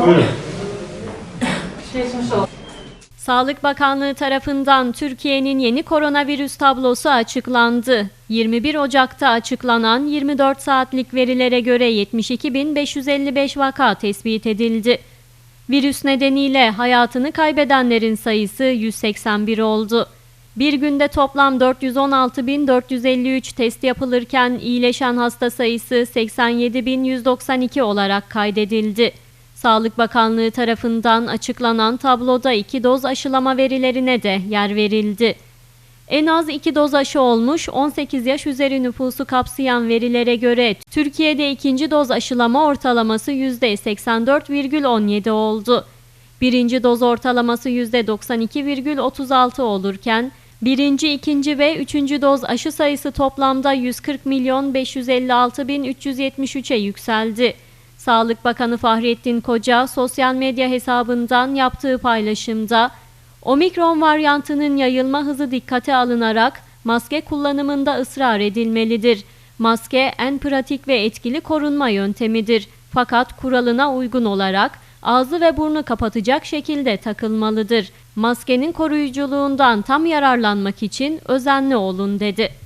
Buyurun. Sağlık Bakanlığı tarafından Türkiye'nin yeni koronavirüs tablosu açıklandı. 21 Ocak'ta açıklanan 24 saatlik verilere göre 72.555 vaka tespit edildi. Virüs nedeniyle hayatını kaybedenlerin sayısı 181 oldu. Bir günde toplam 416.453 test yapılırken iyileşen hasta sayısı 87.192 olarak kaydedildi. Sağlık Bakanlığı tarafından açıklanan tabloda iki doz aşılama verilerine de yer verildi. En az iki doz aşı olmuş 18 yaş üzeri nüfusu kapsayan verilere göre Türkiye'de ikinci doz aşılama ortalaması %84,17 oldu. Birinci doz ortalaması %92,36 olurken birinci, ikinci ve üçüncü doz aşı sayısı toplamda 140 milyon 556 bin 373'e yükseldi. Sağlık Bakanı Fahrettin Koca sosyal medya hesabından yaptığı paylaşımda Omikron varyantının yayılma hızı dikkate alınarak maske kullanımında ısrar edilmelidir. Maske en pratik ve etkili korunma yöntemidir. Fakat kuralına uygun olarak ağzı ve burnu kapatacak şekilde takılmalıdır. Maskenin koruyuculuğundan tam yararlanmak için özenli olun dedi.